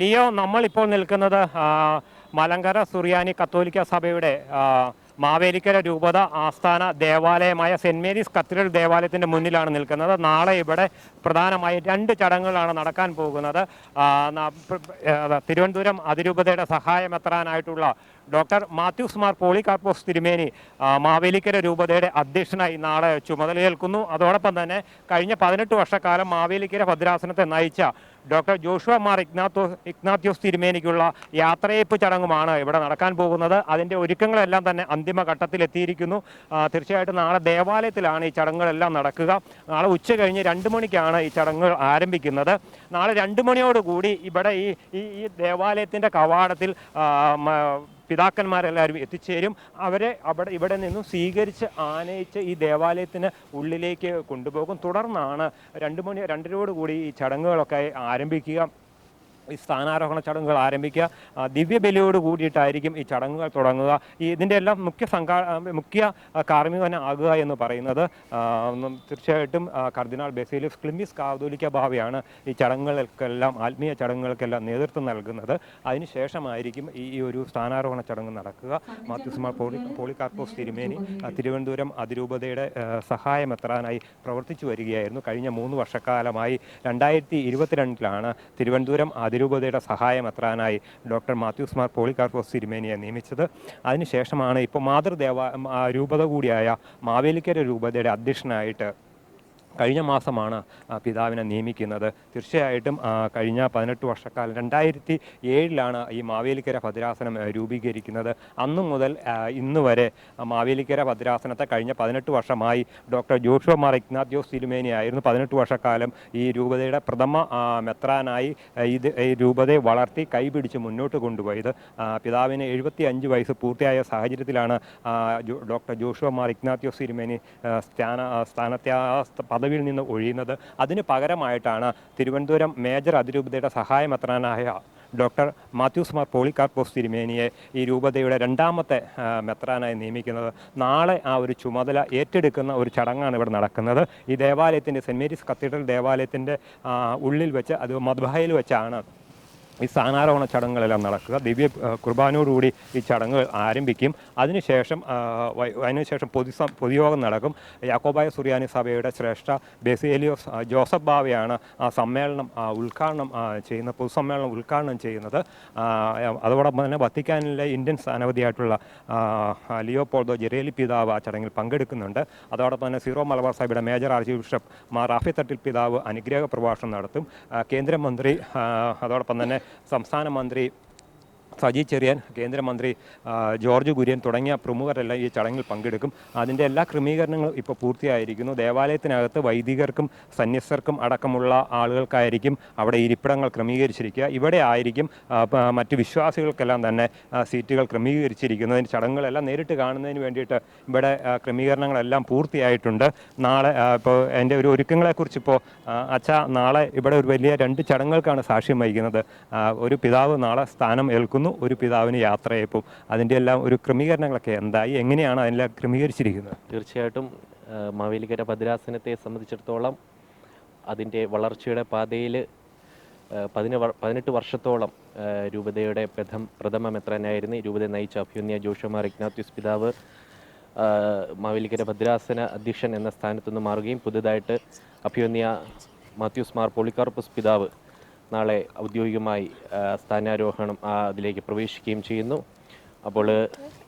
Leo നമ്മളിപ്പോൾ നിൽക്കുന്നത് മലങ്കര സുറിയാനി കത്തോലിക്ക സഭയുടെ മാവേലിക്കര രൂപത ആസ്ഥാന ദേവാലയമായ സെന്റ് മേരീസ് കത്തീഡ്രൽ ദേവാലയത്തിന്റെ മുന്നിലാണ് നിൽക്കുന്നത്. നാളെ ഇവിടെ പ്രധാനമായും രണ്ട് ചടങ്ങുകളാണ് നടക്കാൻ പോകുന്നത്. തിരുവനന്തപുരം അതിരൂപതയുടെ സഹായമെത്രാനായിട്ടുള്ള ഡോക്ടർ മാത്യൂസ് മാർ പോളികാർപ്പോസ് തിരുമേനി മാവേലിക്കര രൂപതയുടെ അധ്യക്ഷനായി നാളെ ചുമതലയേൽക്കുന്നു. അതോടൊപ്പം തന്നെ കഴിഞ്ഞ പതിനെട്ട് വർഷക്കാലം മാവേലിക്കര ഭദ്രാസനത്തെ നയിച്ച ഡോക്ടർ ജോഷുവ മാർ ഇഗ്നാത്തോ ഇഗ്നാത്യോസ് തിരുമേനിക്കുള്ള യാത്രയപ്പ് ചടങ്ങുമാണ് ഇവിടെ നടക്കാൻ പോകുന്നത്. അതിന്റെ ഒരുക്കങ്ങളെല്ലാം തന്നെ അന്തിമ ഘട്ടത്തിലെത്തിയിരിക്കുന്നു ആ, തീർച്ചയായിട്ടും നാളെ ദേവാലയത്തിലാണ് ഈ ചടങ്ങുകളെല്ലാം നടക്കുക. നാളെ ഉച്ച കഴിഞ്ഞ് രണ്ട് മണിക്കാണ് ഈ ചടങ്ങുകൾ ആരംഭിക്കുന്നത്. നാളെ രണ്ട് മണിയോടുകൂടി ഇവിടെ ഈ ഈ ദേവാലയത്തിന്റെ കവാടത്തിൽ പിതാക്കന്മാരെല്ലാവരും എത്തിച്ചേരും. അവരെ അവിടെ ഇവിടെ നിന്നും സ്വീകരിച്ച് ആനയിച്ച് ഈ ദേവാലയത്തിന് ഉള്ളിലേക്ക് കൊണ്ടുപോകും. തുടർന്നാണ് രണ്ട് മണി രണ്ടരയോടുകൂടി ഈ ചടങ്ങുകളൊക്കെ ആരംഭിക്കുക. ഈ സ്ഥാനാരോഹണ ചടങ്ങുകൾ ആരംഭിക്കുക. ദിവ്യബലിയോട് കൂടിയിട്ടായിരിക്കും ഈ ചടങ്ങുകൾ തുടങ്ങുക. ഈ ഇതിന്റെ എല്ലാം മുഖ്യ സംഘാ മുഖ്യ കാർമ്മികനാകുക എന്ന് പറയുന്നത്. തീർച്ചയായിട്ടും കർദിനാൾ ബെസേലിയസ് ക്ലിമിസ് കാതോലിക്ക ഭാവിയാണ് ഈ ചടങ്ങുകൾക്കെല്ലാം ആത്മീയ ചടങ്ങുകൾക്കെല്ലാം നേതൃത്വം നൽകുന്നത്. അതിനുശേഷമായിരിക്കും ഈ ഈ ഒരു സ്ഥാനാരോഹണ ചടങ്ങ് നടക്കുക. മാത്യുസ്മാർ പോളി പോളികാർപ്പോസ് തിരുമേനി തിരുവനന്തപുരം അതിരൂപതയുടെ സഹായം സഹായമെത്രാനായി പ്രവർത്തിച്ചു വരികയായിരുന്നു. കഴിഞ്ഞ മൂന്ന് വർഷക്കാലമായി രണ്ടായിരത്തി ഇരുപത്തിരണ്ടിലാണ് തിരുവനന്തപുരം അതിരൂപതയുടെ സഹായമെത്രാനായി ഡോക്ടർ മാത്യൂസ് മാർ പോളികാർപ്പോസ് തിരുമേനിയെ നിയമിച്ചത്. അതിനുശേഷമാണ് ഇപ്പോൾ മാതൃദേവ രൂപത കൂടിയായ മാവേലിക്കര രൂപതയുടെ അധ്യക്ഷനായിട്ട് കഴിഞ്ഞ മാസമാണ് പിതാവിനെ നിയമിക്കുന്നത്. തീർച്ചയായിട്ടും കഴിഞ്ഞ പതിനെട്ട് വർഷക്കാലം രണ്ടായിരത്തി ഏഴിലാണ് ഈ മാവേലിക്കര ഭദ്രാസനം രൂപീകരിക്കുന്നത്. അന്നു മുതൽ ഇന്ന് വരെ മാവേലിക്കര ഭദ്രാസനത്തെ കഴിഞ്ഞ പതിനെട്ട് വർഷമായി ഡോക്ടർ ജോഷുവ മാർ ഇഗ്നാത്യോസ് തിരുമേനി ആയിരുന്നു. പതിനെട്ട് വർഷക്കാലം ഈ രൂപതയുടെ പ്രഥമ മെത്രാനായി ഇത് ഈ രൂപതയെ വളർത്തി കൈപിടിച്ച് മുന്നോട്ട് കൊണ്ടുപോയത്. പിതാവിന് എഴുപത്തി അഞ്ച് വയസ്സ് പൂർത്തിയായ സാഹചര്യത്തിലാണ് ഡോക്ടർ ജോഷുവ മാർ ഇഗ്നാത്യോസ് തിരുമേനി ആ, സ്ഥാന ആ, സ്ഥാനത്തെ ആ സ്ഥ- പദവിയിൽ നിന്ന് ഒഴിയുന്നത്. അതിന് പകരമായിട്ടാണ് തിരുവനന്തപുരം മേജർ അതിരൂപതയുടെ സഹായമെത്രാനായ ഡോക്ടർ മാത്യൂസ് മാർ പോളികാർപ്പോസ് തിരുമേനിയെ ഈ രൂപതയുടെ രണ്ടാമത്തെ മെത്രാനായി നിയമിക്കുന്നത്. നാളെ ആ ഒരു ചുമതല ഏറ്റെടുക്കുന്ന ഒരു ചടങ്ങാണ് ഇവിടെ നടക്കുന്നത്. ഈ ദേവാലയത്തിന്റെ സെന്റ് മേരീസ് കത്തീഡ്രൽ ദേവാലയത്തിന്റെ ഉള്ളിൽ വെച്ച് അത് മദ്ബായിൽ വെച്ചാണ് ഈ സ്ഥാനാരോഹണ ചടങ്ങുകളെല്ലാം നടക്കുക. ദിവ്യ കുർബാനോടുകൂടി ഈ ചടങ്ങുകൾ ആരംഭിക്കും. അതിനുശേഷം അതിനുശേഷം പൊതു പൊതുയോഗം നടക്കും. യാക്കോബായ സുറിയാനി സഭയുടെ ശ്രേഷ്ഠ ബെസേലിയോസ് ജോസഫ് ബാവയാണ് ആ സമ്മേളനം ഉദ്ഘാടനം ചെയ്യുന്ന പൊതുസമ്മേളനം ഉദ്ഘാടനം ചെയ്യുന്നത്. അതോടൊപ്പം തന്നെ വത്തിക്കാനിലെ ഇന്ത്യൻ സ്ഥാനപതിയായിട്ടുള്ള ലിയോ പോൾദോ ലിയോപോൾദോ ജെറേലി പിതാവ് ആ ചടങ്ങിൽ പങ്കെടുക്കുന്നുണ്ട്. അതോടൊപ്പം തന്നെ സീറോ മലബാർ സഭയുടെ major archbishop Mar Raphy Thattil പിതാവ് അനുഗ്രഹ പ്രഭാഷണം നടത്തും. കേന്ദ്രമന്ത്രി അതോടൊപ്പം തന്നെ സംസ്ഥാന മന്ത്രി സജി ചെറിയാൻ കേന്ദ്രമന്ത്രി ജോർജ് കുര്യൻ തുടങ്ങിയ പ്രമുഖരെല്ലാം ഈ ചടങ്ങിൽ പങ്കെടുക്കും. അതിന്റെ എല്ലാ ക്രമീകരണങ്ങളും ഇപ്പോൾ പൂർത്തിയായിരിക്കുന്നു. ദേവാലയത്തിനകത്ത് വൈദികർക്കും സന്യസ്തർക്കും അടക്കമുള്ള ആളുകൾക്കായിരിക്കും അവിടെ ഇരിപ്പിടങ്ങൾ ക്രമീകരിച്ചിരിക്കുക. ഇവിടെ ആയിരിക്കും മറ്റ് വിശ്വാസികൾക്കെല്ലാം തന്നെ സീറ്റുകൾ ക്രമീകരിച്ചിരിക്കുന്നതിന് ചടങ്ങുകളെല്ലാം നേരിട്ട് കാണുന്നതിന് വേണ്ടിയിട്ട് ഇവിടെ ക്രമീകരണങ്ങളെല്ലാം പൂർത്തിയായിട്ടുണ്ട്. നാളെ ഇപ്പോൾ എന്റെ ഒരു ഒരുക്കങ്ങളെക്കുറിച്ച് ഇപ്പോൾ അച്ഛ നാളെ ഇവിടെ ഒരു വലിയ രണ്ട് ചടങ്ങുകൾക്കാണ് സാക്ഷ്യം വഹിക്കുന്നത്. ഒരു പിതാവ് നാളെ സ്ഥാനം ഏൽക്കുന്നു. ഒരു പിതാവിന് യാത്രയപ്പോൾ അതിന്റെ എല്ലാം ഒരു ക്രമീകരണങ്ങളൊക്കെ എന്തായി? എങ്ങനെയാണ് അതിനെല്ലാം ക്രമീകരിച്ചിരിക്കുന്നത്? തീർച്ചയായിട്ടും മാവേലിക്കര ഭദ്രാസനത്തെ സംബന്ധിച്ചിടത്തോളം അതിന്റെ വളർച്ചയുടെ പാതയിൽ പതിന പതിനെട്ട് വർഷത്തോളം രൂപതയുടെ പ്രഥം പ്രഥമ മെത്രാനായിരുന്നു രൂപത നയിച്ച അഭ്യുന്യ ജോഷമാർ ഇഗ്നാത്യൂസ് പിതാവ് മാവേലിക്കര ഭദ്രാസന അധ്യക്ഷൻ എന്ന സ്ഥാനത്തുനിന്ന് മാറുകയും പുതുതായിട്ട് അഭ്യുന്യ മാത്യൂസ് മാർ പോളിക്കാർപ്പസ് പിതാവ് നാളെ ഔദ്യോഗികമായി സ്ഥാനാരോഹണം അതിലേക്ക് പ്രവേശിക്കുകയും ചെയ്യുന്നു. അപ്പോൾ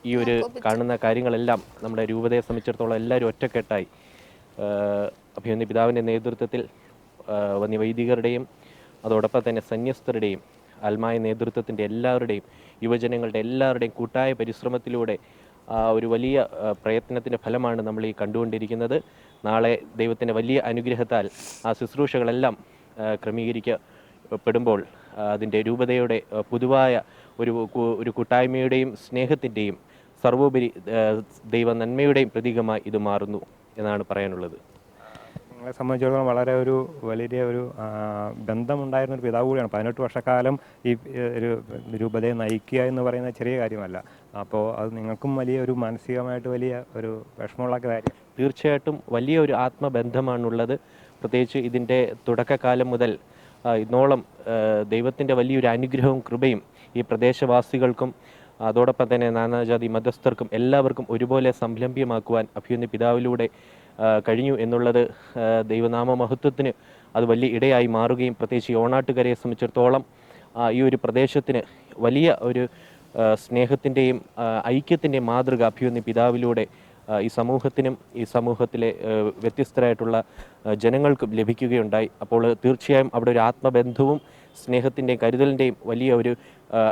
ഈ ഒരു കാണുന്ന കാര്യങ്ങളെല്ലാം നമ്മുടെ രൂപതയെ സംബന്ധിച്ചിടത്തോളം എല്ലാവരും ഒറ്റക്കെട്ടായി അഭിമന്യ പിതാവിന്റെ നേതൃത്വത്തിൽ വന്യവൈദികരുടെയും അതോടൊപ്പം തന്നെ സന്യസ്തരുടെയും ആത്മായ നേതൃത്വത്തിന്റെ എല്ലാവരുടെയും യുവജനങ്ങളുടെ എല്ലാവരുടെയും കൂട്ടായ പരിശ്രമത്തിലൂടെ ഒരു വലിയ പ്രയത്നത്തിന്റെ ഫലമാണ് നമ്മൾ ഈ കണ്ടുകൊണ്ടിരിക്കുന്നത്. നാളെ ദൈവത്തിന്റെ വലിയ അനുഗ്രഹത്താൽ ആ ശുശ്രൂഷകളെല്ലാം ആഹ് ആഹ് അതിന്റെ രൂപതയുടെ പൊതുവായ ഒരു ഒരു കൂട്ടായ്മയുടെയും സ്നേഹത്തിന്റെയും സർവോപരി ദൈവ നന്മയുടെയും പ്രതീകമായി ഇത് മാറുന്നു എന്നാണ് പറയാനുള്ളത്. നിങ്ങളെ സംബന്ധിച്ചിടത്തോളം വളരെ ഒരു വലിയ ഒരു ബന്ധമുണ്ടായിരുന്ന ഒരു പിതാവ് കൂടിയാണ്. പതിനെട്ട് വർഷക്കാലം ഈ ഒരു രൂപതയെ നയിക്കുക എന്ന് പറയുന്ന ചെറിയ കാര്യമല്ല. അപ്പോൾ അത് നിങ്ങൾക്കും വലിയ ഒരു മാനസികമായിട്ട് വലിയ ഒരു വിഷമമുള്ള കാര്യം. തീർച്ചയായിട്ടും വലിയ ഒരു ആത്മബന്ധമാണുള്ളത്. പ്രത്യേകിച്ച് ഇതിന്റെ തുടക്കകാലം മുതൽ ഇന്നോളം ദൈവത്തിന്റെ വലിയൊരു അനുഗ്രഹവും കൃപയും ഈ പ്രദേശവാസികൾക്കും അതോടൊപ്പം തന്നെ നാനാജാതി മതസ്ഥർക്കും എല്ലാവർക്കും ഒരുപോലെ സംരംഭ്യമാക്കുവാൻ അഭ്യുന്ന പിതാവിലൂടെ കഴിഞ്ഞു എന്നുള്ളത് ദൈവനാമ മഹത്വത്തിന് അത് വലിയ ഇടയായി മാറുകയും പ്രത്യേകിച്ച് ഓണാട്ടുകരയെ സംബന്ധിച്ചിടത്തോളം ഈ ഒരു പ്രദേശത്തിന് വലിയ ഒരു സ്നേഹത്തിന്റെയും ഐക്യത്തിന്റെയും മാതൃക അഭ്യുന്ന പിതാവിലൂടെ ഈ സമൂഹത്തിനും ഈ സമൂഹത്തിലെ വ്യത്യസ്തരായിട്ടുള്ള ജനങ്ങൾക്കും ലഭിക്കുകയുണ്ടായി. അപ്പോൾ തീർച്ചയായും അവിടെ ഒരു ആത്മബന്ധവും സ്നേഹത്തിന്റെയും കരുതലിന്റെയും വലിയ ഒരു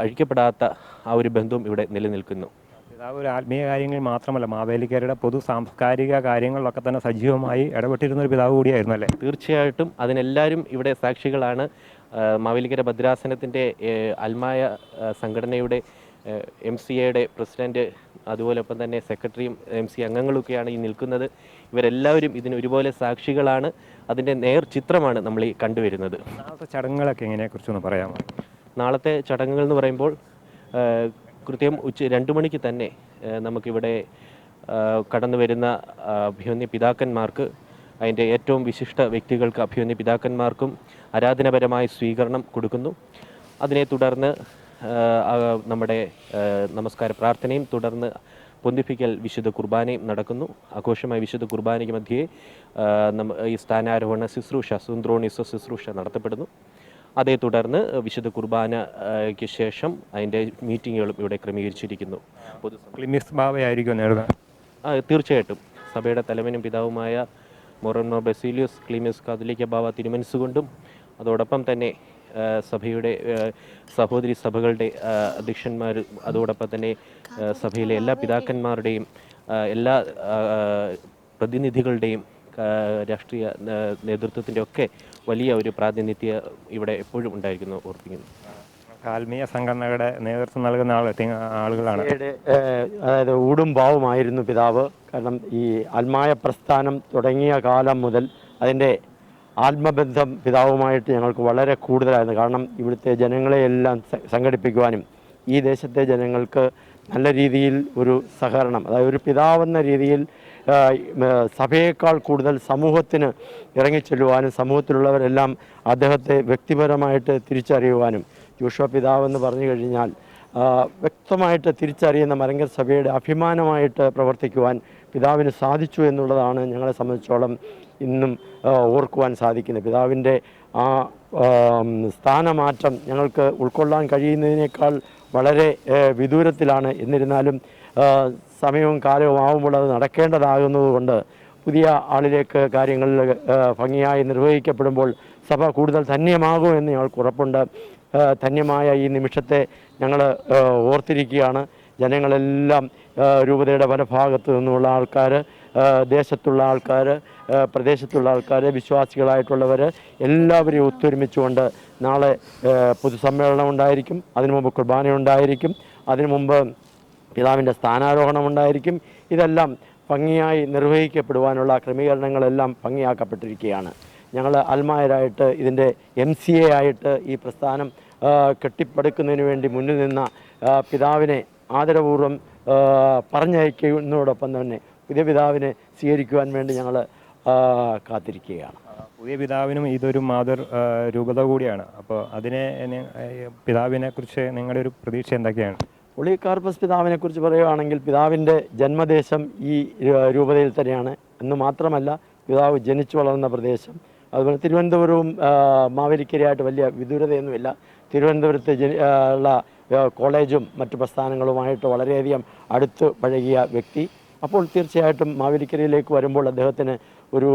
അഴിക്കപ്പെടാത്ത ആ ഒരു ബന്ധവും ഇവിടെ നിലനിൽക്കുന്നു. പിതാവ് ഒരു ആത്മീയ കാര്യങ്ങൾ മാത്രമല്ല മാവേലിക്കാരുടെ പൊതു സാംസ്കാരിക കാര്യങ്ങളിലൊക്കെ തന്നെ സജീവമായി ഇടപെട്ടിരുന്ന ഒരു പിതാവ് കൂടിയായിരുന്നു അല്ലേ? തീർച്ചയായിട്ടും അതിനെല്ലാവരും ഇവിടെ സാക്ഷികളാണ്. മാവേലിക്കര ഭദ്രാസനത്തിന്റെ അൽമായ സംഘടനയുടെ എം സി എയുടെ പ്രസിഡന്റ് അതുപോലൊപ്പം തന്നെ സെക്രട്ടറിയും എം സി അംഗങ്ങളൊക്കെയാണ് ഈ നിൽക്കുന്നത്. ഇവരെല്ലാവരും ഇതിന് ഒരുപോലെ സാക്ഷികളാണ്. അതിന്റെ നേർ ചിത്രമാണ് നമ്മൾ ഈ കണ്ടുവരുന്നത്. ചടങ്ങുകളൊക്കെ എങ്ങനെയെക്കുറിച്ചൊന്ന് പറയാമോ? നാളത്തെ ചടങ്ങുകൾ എന്ന് പറയുമ്പോൾ കൃത്യം ഉച്ച രണ്ട് മണിക്ക് തന്നെ നമുക്കിവിടെ കടന്നു വരുന്ന അഭിമന്യ പിതാക്കന്മാർക്ക് അതിന്റെ ഏറ്റവും വിശിഷ്ട വ്യക്തികൾക്ക് അഭിമന്യ പിതാക്കന്മാർക്കും ആരാധനപരമായ സ്വീകരണം കൊടുക്കുന്നു. അതിനെ തുടർന്ന് നമ്മുടെ നമസ്കാര പ്രാർത്ഥനയും തുടർന്ന് പൊന്തിപ്പിക്കൽ വിശുദ്ധ കുർബാനയും നടക്കുന്നു. ആഘോഷമായ വിശുദ്ധ കുർബാനയ്ക്ക് മധ്യേ നമ്മ ഈ സ്ഥാനാരോഹണ ശുശ്രൂഷ സുന്ദ്രോണിസ ശുശ്രൂഷ നടത്തപ്പെടുന്നു. അതേ തുടർന്ന് വിശുദ്ധ കുർബാനയ്ക്ക് ശേഷം അതിന്റെ മീറ്റിങ്ങുകളും ഇവിടെ ക്രമീകരിച്ചിരിക്കുന്നു. പൊതു തീർച്ചയായിട്ടും. സഭയുടെ തലവനും പിതാവുമായ മൊറോനോ ബെസീലിയസ് ക്ലീമിയസ് കാതലിക്ക ബാവ തിരുമനസ്സുകൊണ്ടും അതോടൊപ്പം തന്നെ സഭയുടെ സഹോദരി സഭകളുടെ അധ്യക്ഷന്മാർ അതോടൊപ്പം തന്നെ സഭയിലെ എല്ലാ പിതാക്കന്മാരുടെയും എല്ലാ പ്രതിനിധികളുടെയും രാഷ്ട്രീയ നേതൃത്വത്തിന്റെ ഒക്കെ വലിയ ഒരു പ്രാതിനിധ്യം ഇവിടെ എപ്പോഴും ഉണ്ടായിരിക്കുന്നു ഓർപ്പിക്കുന്നു. ആത്മീയ സംഘടനകളുടെ നേതൃത്വം നൽകുന്ന ആൾ ആളുകളാണ്. അതായത് ഊടും പാവുമായിരുന്നു പിതാവ്. കാരണം ഈ ആത്മായ പ്രസ്ഥാനം തുടങ്ങിയ കാലം മുതൽ അതിന്റെ ആത്മബന്ധം പിതാവുമായിട്ട് ഞങ്ങൾക്ക് വളരെ കൂടുതലായിരുന്നു. കാരണം ഇവിടുത്തെ ജനങ്ങളെയെല്ലാം സംഘടിപ്പിക്കുവാനും ഈ ദേശത്തെ ജനങ്ങൾക്ക് നല്ല രീതിയിൽ ഒരു സഹകരണം അതായത് ഒരു പിതാവെന്ന രീതിയിൽ സഭയേക്കാൾ കൂടുതൽ സമൂഹത്തിന് ഇറങ്ങിച്ചെല്ലുവാനും സമൂഹത്തിലുള്ളവരെല്ലാം അദ്ദേഹത്തെ വ്യക്തിപരമായിട്ട് തിരിച്ചറിയുവാനും ജോഷ പിതാവെന്ന് പറഞ്ഞു കഴിഞ്ഞാൽ വ്യക്തമായിട്ട് തിരിച്ചറിയുന്ന മരങ്കർ സഭയുടെ അഭിമാനമായിട്ട് പ്രവർത്തിക്കുവാൻ പിതാവിന് സാധിച്ചു എന്നുള്ളതാണ് ഞങ്ങളെ സംബന്ധിച്ചോളം ഇന്നും ഓർക്കുവാൻ സാധിക്കുന്നത് പിതാവിന്റെ ആ സ്ഥാനമാറ്റം ഞങ്ങൾക്ക് ഉൾക്കൊള്ളാൻ കഴിയുന്നതിനേക്കാൾ വളരെ വിദൂരത്തിലാണ്. എന്നിരുന്നാലും സമയവും കാലവും ആവുമ്പോൾ അത് നടക്കേണ്ടതാകുന്നതുകൊണ്ട് പുതിയ ആളിലേക്ക് കാര്യങ്ങളിൽ ഭംഗിയായി നിർവഹിക്കപ്പെടുമ്പോൾ സഭ കൂടുതൽ ധന്യമാകുമെന്ന് ഞങ്ങൾക്ക് ഉറപ്പുണ്ട്. ധന്യമായ ഈ നിമിഷത്തെ ഞങ്ങൾ ഓർത്തിരിക്കുകയാണ്. ജനങ്ങളെല്ലാം രൂപതയുടെ പല ഭാഗത്തു നിന്നുള്ള ആൾക്കാർ ദേശത്തുള്ള ആൾക്കാർ പ്രദേശത്തുള്ള ആൾക്കാർ വിശ്വാസികളായിട്ടുള്ളവർ എല്ലാവരെയും ഒത്തൊരുമിച്ചുകൊണ്ട് നാളെ പൊതുസമ്മേളനം ഉണ്ടായിരിക്കും. അതിനു മുമ്പ് കുർബാന ഉണ്ടായിരിക്കും. അതിനു മുമ്പ് പിതാവിന്റെ സ്ഥാനാരോഹണം ഉണ്ടായിരിക്കും. ഇതെല്ലാം ഭംഗിയായി നിർവഹിക്കപ്പെടുവാനുള്ള ക്രമീകരണങ്ങളെല്ലാം ഭംഗിയാക്കപ്പെട്ടിരിക്കുകയാണ്. ഞങ്ങൾ അൽമായരായിട്ട് ഇതിന്റെ എം സി എ ആയിട്ട് ഈ പ്രസ്ഥാനം കെട്ടിപ്പടുക്കുന്നതിന് വേണ്ടി മുന്നിൽ നിന്ന പിതാവിനെ ആദരപൂർവം പറഞ്ഞയക്കുന്നതോടൊപ്പം തന്നെ പുതിയ പിതാവിനെ സ്വീകരിക്കുവാൻ വേണ്ടി ഞങ്ങൾ കാത്തിരിക്കുകയാണ്. പുതിയ പിതാവിനും ഇതൊരു മാതൃ രൂപത കൂടിയാണ്. അപ്പോൾ അതിനെ പിതാവിനെ കുറിച്ച് നിങ്ങളുടെ ഒരു പ്രതീക്ഷ എന്തൊക്കെയാണ്? പൊളികാർപ്പസ് പിതാവിനെ കുറിച്ച് പറയുകയാണെങ്കിൽ പിതാവിന്റെ ജന്മദേശം ഈ രൂപതയിൽ തന്നെയാണ്. എന്ന് മാത്രമല്ല പിതാവ് ജനിച്ചു വളർന്ന പ്രദേശം. അതുപോലെ തിരുവനന്തപുരവും മാവേലിക്കരയായിട്ട് വലിയ വിദൂരതയൊന്നുമില്ല. തിരുവനന്തപുരത്ത് ഉള്ള കോളേജും മറ്റു പ്രസ്ഥാനങ്ങളുമായിട്ട് വളരെയധികം അടുത്ത് പഴകിയ വ്യക്തി. അപ്പോൾ തീർച്ചയായിട്ടും മാവേലിക്കരയിലേക്ക് വരുമ്പോൾ അദ്ദേഹത്തിന് ഒരു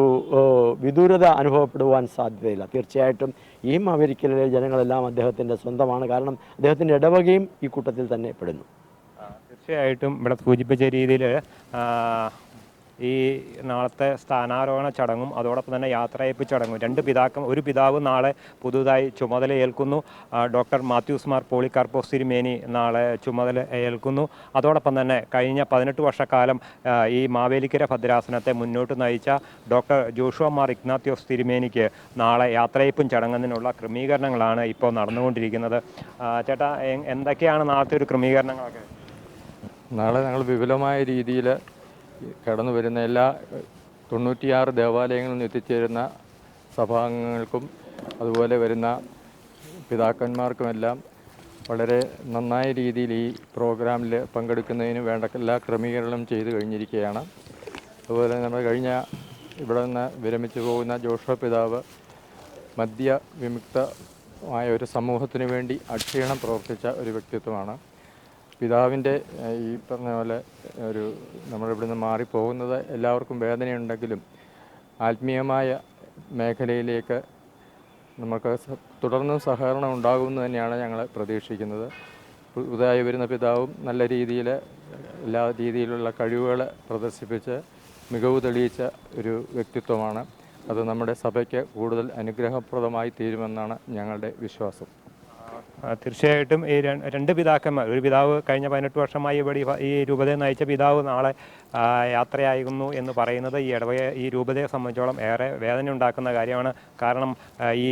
വിദൂരത അനുഭവപ്പെടുവാൻ സാധ്യതയില്ല. തീർച്ചയായിട്ടും ഈ മാവേലിക്കരയിലെ ജനങ്ങളെല്ലാം അദ്ദേഹത്തിന്റെ സ്വന്തമാണ്. കാരണം അദ്ദേഹത്തിന്റെ ഇടവകയും ഈ കൂട്ടത്തിൽ തന്നെ പെടുന്നു. തീർച്ചയായിട്ടും ഇവിടെ സൂചിപ്പിച്ച രീതിയിൽ ഈ നാളത്തെ സ്ഥാനാരോഹണ ചടങ്ങും അതോടൊപ്പം തന്നെ യാത്രയപ്പ് ചടങ്ങും. രണ്ട് പിതാക്കം ഒരു പിതാവ് നാളെ പുതുതായി ചുമതല ഏൽക്കുന്നു. ഡോക്ടർ മാത്യൂസ് മാർ പോളിക്കാർപ്പോസ് തിരുമേനി നാളെ ചുമതല ഏൽക്കുന്നു. അതോടൊപ്പം തന്നെ കഴിഞ്ഞ പതിനെട്ട് വർഷക്കാലം ഈ മാവേലിക്കര ഭദ്രാസനത്തെ മുന്നോട്ട് നയിച്ച ഡോക്ടർ ജോഷുവ മാർ ഇഗ്നാത്യോസ് തിരുമേനിക്ക് നാളെ യാത്രയപ്പും ചടങ്ങുന്നതിനുള്ള ക്രമീകരണങ്ങളാണ് ഇപ്പോൾ നടന്നുകൊണ്ടിരിക്കുന്നത്. ചേട്ടാ എന്തൊക്കെയാണ് നാളത്തെ ഒരു ക്രമീകരണങ്ങളൊക്കെ? നാളെ ഞങ്ങൾ വിപുലമായ രീതിയിൽ കടന്നു വരുന്ന എല്ലാ തൊണ്ണൂറ്റിയാറ് ദേവാലയങ്ങളിൽ നിന്ന് എത്തിച്ചേരുന്ന സഭാംഗങ്ങൾക്കും അതുപോലെ വരുന്ന പിതാക്കന്മാർക്കുമെല്ലാം വളരെ നന്നായ രീതിയിൽ ഈ പ്രോഗ്രാമിൽ പങ്കെടുക്കുന്നതിന് വേണ്ട എല്ലാ ക്രമീകരണങ്ങളും ചെയ്തു കഴിഞ്ഞിരിക്കുകയാണ്. അതുപോലെ നമ്മൾ കഴിഞ്ഞ ഇവിടെ നിന്ന് വിരമിച്ചു പോകുന്ന ജോഷോ പിതാവ് മദ്യ വിമുക്തമായ ഒരു സമൂഹത്തിന് വേണ്ടി അക്ഷീണം പ്രവർത്തിച്ച ഒരു വ്യക്തിത്വമാണ്. പിതാവിന്റെ ഈ പറഞ്ഞ പോലെ ഒരു നമ്മളിവിടുന്ന് മാറിപ്പോകുന്നത് എല്ലാവർക്കും വേദനയുണ്ടെങ്കിലും ആത്മീയമായ മേഖലയിലേക്ക് നമുക്ക് തുടർന്നും സഹകരണം ഉണ്ടാകുമെന്ന് തന്നെയാണ് ഞങ്ങൾ പ്രതീക്ഷിക്കുന്നത്. പുതുതായി വരുന്ന പിതാവും നല്ല രീതിയിൽ എല്ലാ രീതിയിലുള്ള കഴിവുകൾ പ്രദർശിപ്പിച്ച് മികവ് തെളിയിച്ച ഒരു വ്യക്തിത്വമാണ്. അത് നമ്മുടെ സഭയ്ക്ക് കൂടുതൽ അനുഗ്രഹപ്രദമായി തീരുമെന്നാണ് ഞങ്ങളുടെ വിശ്വാസം. തീർച്ചയായിട്ടും ഈ രണ്ട് പിതാക്കന്മാർ ഒരു പിതാവ് കഴിഞ്ഞ പതിനെട്ട് വർഷമായി ഇവിടെ ഈ രൂപതയെ നയിച്ച പിതാവ് നാളെ യാത്രയായിരുന്നു എന്ന് പറയുന്നത് ഈ ഇടവയെ ഈ രൂപതയെ സംബന്ധിച്ചോളം ഏറെ വേദന ഉണ്ടാക്കുന്ന കാര്യമാണ്. കാരണം ഈ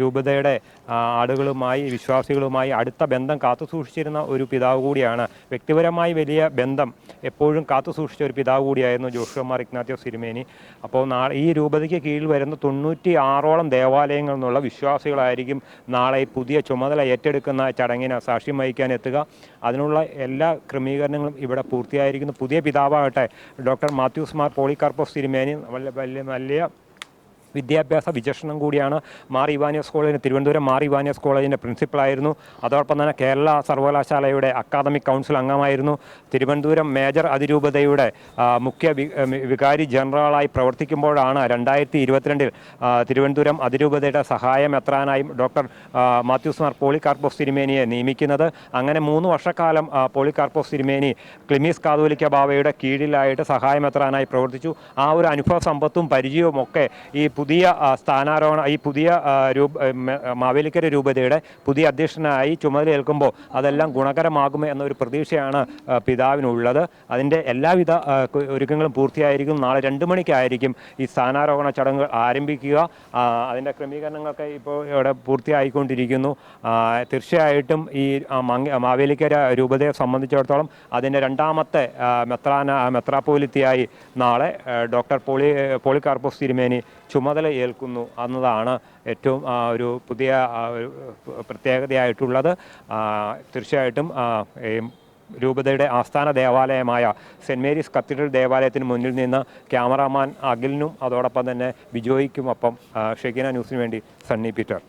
രൂപതയുടെ ആടുകളുമായി വിശ്വാസികളുമായി അടുത്ത ബന്ധം കാത്തു സൂക്ഷിച്ചിരുന്ന ഒരു പിതാവ് കൂടിയാണ്. വ്യക്തിപരമായി വലിയ ബന്ധം എപ്പോഴും കാത്തു സൂക്ഷിച്ച ഒരു പിതാവ് കൂടിയായിരുന്നു ജോഷുമാർ ഇഗ്നാത്യോ സിരിമേനി അപ്പോൾ നാളെ ഈ രൂപതയ്ക്ക് കീഴിൽ വരുന്ന തൊണ്ണൂറ്റി ആറോളം ദേവാലയങ്ങളിൽ നിന്നുള്ള വിശ്വാസികളായിരിക്കും നാളെ പുതിയ ചുമതല ഏറ്റെടുക്കുന്ന ചടങ്ങിന് സാക്ഷ്യം വഹിക്കാൻ എത്തുക. അതിനുള്ള എല്ലാ ക്രമീകരണങ്ങളും ഇവിടെ പൂർത്തിയായിരിക്കുന്നു. പുതിയ പിതാവാകട്ടെ ഡോക്ടർ മാത്യൂസ് മാർ പോളികാർപ്പോസ് തിരുമേനി വലിയ വലിയ വിദ്യാഭ്യാസ വിചക്ഷണം കൂടിയാണ് മാർ ഇവാനിയസ് കോളേജിന് തിരുവനന്തപുരം മാർ ഇവാനിയസ് കോളേജിന്റെ പ്രിൻസിപ്പളായിരുന്നു. അതോടൊപ്പം തന്നെ കേരള സർവകലാശാലയുടെ അക്കാദമിക് കൗൺസിൽ അംഗമായിരുന്നു. തിരുവനന്തപുരം മേജർ അതിരൂപതയുടെ മുഖ്യ വികാരി ജനറലായി പ്രവർത്തിക്കുമ്പോഴാണ് രണ്ടായിരത്തി ഇരുപത്തിരണ്ടിൽ തിരുവനന്തപുരം അതിരൂപതയുടെ സഹായം എത്രാനായും ഡോക്ടർ മാത്യൂസ് മാർ പോളികാർപ്പോസ് തിരുമേനിയെ നിയമിക്കുന്നത്. അങ്ങനെ മൂന്ന് വർഷക്കാലം പോളികാർപ്പോസ് തിരുമേനി ക്ലിമീസ് കാതോലിക്ക ബാവയുടെ കീഴിലായിട്ട് സഹായം എത്രാനായി പ്രവർത്തിച്ചു. ആ ഒരു അനുഭവ സമ്പത്തും പരിചയവും ഒക്കെ ഈ പുതിയ സ്ഥാനാരോഹണ ഈ പുതിയ രൂപ മാവേലിക്കര രൂപതയുടെ പുതിയ അധ്യക്ഷനായി ചുമതലയേൽക്കുമ്പോൾ അതെല്ലാം ഗുണകരമാകും എന്നൊരു പ്രതീക്ഷയാണ് പിതാവിനുള്ളത്. അതിന്റെ എല്ലാവിധ ഒരുക്കങ്ങളും പൂർത്തിയായിരിക്കും. നാളെ രണ്ട് മണിക്കായിരിക്കും ഈ സ്ഥാനാരോഹണ ചടങ്ങുകൾ ആരംഭിക്കുക. അതിന്റെ ക്രമീകരണങ്ങളൊക്കെ ഇപ്പോൾ ഇവിടെ പൂർത്തിയായിക്കൊണ്ടിരിക്കുന്നു. തീർച്ചയായിട്ടും ഈ മാവേലിക്കര രൂപതയെ സംബന്ധിച്ചിടത്തോളം അതിന്റെ രണ്ടാമത്തെ മെത്രാന മെത്രാപ്പോലിത്തിയായി നാളെ ഡോക്ടർ പോളി പോളികാർപ്പോസ് തിരുമേനി ചുമതല ഏൽക്കുന്നു എന്നതാണ് ഏറ്റവും ഒരു പുതിയ പ്രത്യേകതയായിട്ടുള്ളത്. തീർച്ചയായിട്ടും രൂപതയുടെ ആസ്ഥാന ദേവാലയമായ സെന്റ് മേരീസ് കത്തീഡ്രൽ ദേവാലയത്തിന് മുന്നിൽ നിന്ന് ക്യാമറാമാൻ അഖിലിനും അതോടൊപ്പം തന്നെ ബിജോയ്ക്കുമൊപ്പം ഷെഗിന ന്യൂസിന് വേണ്ടി സണ്ണി പീറ്റർ.